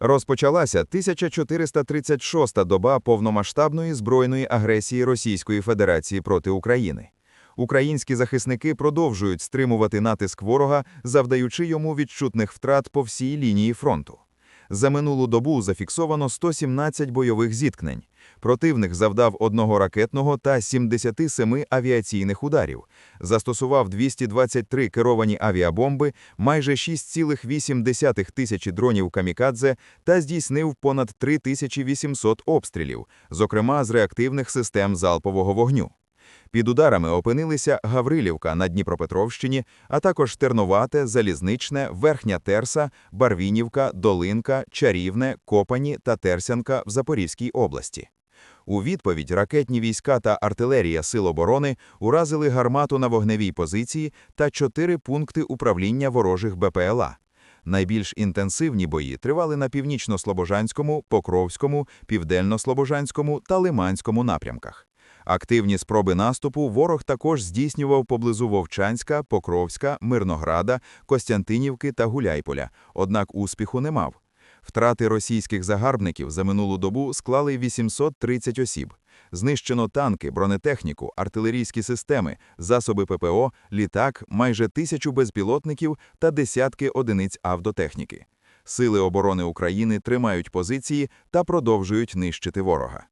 Розпочалася 1436-та доба повномасштабної збройної агресії Російської Федерації проти України. Українські захисники продовжують стримувати натиск ворога, завдаючи йому відчутних втрат по всій лінії фронту. За минулу добу зафіксовано 117 бойових зіткнень. Противник завдав одного ракетного та 77 авіаційних ударів, застосував 223 керовані авіабомби, майже 6,8 тисячі дронів камікадзе та здійснив понад 3800 обстрілів, зокрема з реактивних систем залпового вогню. Під ударами опинилися Гаврилівка на Дніпропетровщині, а також Терновате, Залізничне, Верхня Терса, Барвінівка, Долинка, Чарівне, Копані та Терсянка в Запорізькій області. У відповідь ракетні війська та артилерія Сил оборони уразили гармату на вогневій позиції та чотири пункти управління ворожих БПЛА. Найбільш інтенсивні бої тривали на північно-слобожанському, Покровському, південно-слобожанському та Лиманському напрямках. Активні спроби наступу ворог також здійснював поблизу Вовчанська, Покровська, Мирнограда, Костянтинівки та Гуляйполя, однак успіху не мав. Втрати російських загарбників за минулу добу склали 830 осіб. Знищено танки, бронетехніку, артилерійські системи, засоби ППО, літак, майже тисячу безпілотників та десятки одиниць автотехніки. Сили оборони України тримають позиції та продовжують нищити ворога.